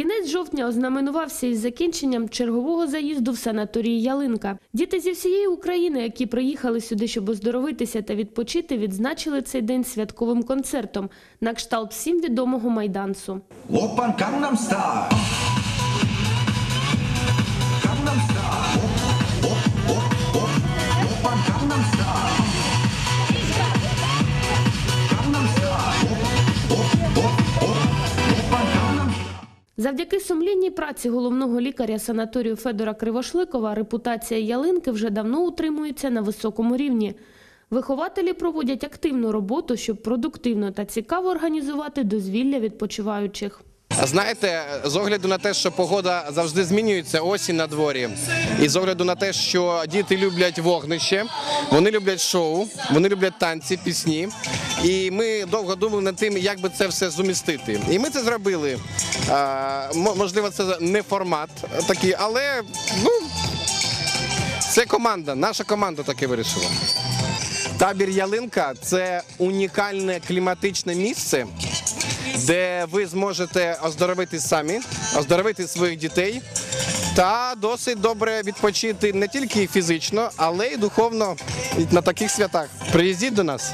Кінець жовтня ознаменувався із закінченням чергового заїзду в санаторії Ялинка. Діти зі всієї України, які приїхали сюди, щоб оздоровитися та відпочити, відзначили цей день святковим концертом на кшталт всім відомого майданцу. Опан Камнам Стар! Завдяки сумлінній праці головного лікаря санаторію Федора Кривошликова репутація ялинки вже давно утримується на високому рівні. Вихователі проводять активну роботу, щоб продуктивно та цікаво організувати дозвілля відпочиваючих. Знаєте, з огляду на те, що погода завжди змінюється, осінь на дворі, і з огляду на те, що діти люблять вогнище, вони люблять шоу, вони люблять танці, пісні. І ми довго думали над тим, як би це все зумістити. І ми це зробили. Можливо, це не формат такий, але ну, це команда, наша команда таке вирішила. Табір Ялинка це унікальне кліматичне місце, де ви зможете оздоровитись самі, оздоровити своїх дітей та досить добре відпочити не тільки фізично, але й духовно на таких святах. Приїздіть до нас.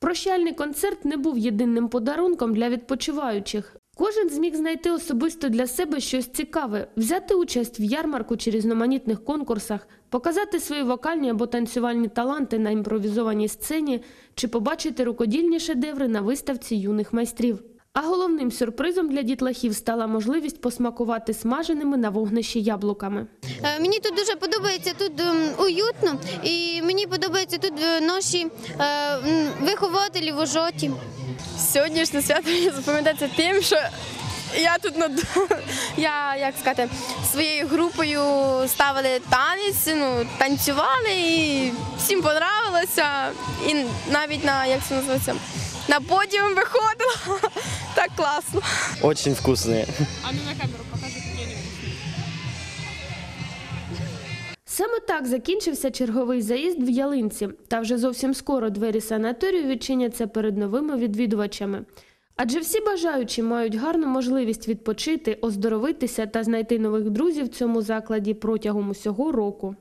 Прощальний концерт не був єдиним подарунком для відпочиваючих. Кожен зміг знайти особисто для себе щось цікаве, взяти участь в ярмарку чи різноманітних конкурсах, показати свої вокальні або танцювальні таланти на імпровізованій сцені чи побачити рукодільні шедеври на виставці юних майстрів. А головним сюрпризом для дітлахів стала можливість посмакувати смаженими на вогнищі яблуками. Е, Мені тут дуже подобається, тут ем, уютно, і мені подобаються тут е, наші е, вихователі вожаті. Сьогоднішнє свято мені запам'ятається тим, що я тут над я як сказати своєю групою ставили танець, ну танцювали і всім понравилося. І навіть на як це називається на подіум виходила. Так класно. Очень вкусные. Саме так закінчився черговий заїзд в ялинці, та вже зовсім скоро двері санаторію відчиняться перед новими відвідувачами. Адже всі бажаючі мають гарну можливість відпочити, оздоровитися та знайти нових друзів в цьому закладі протягом усього року.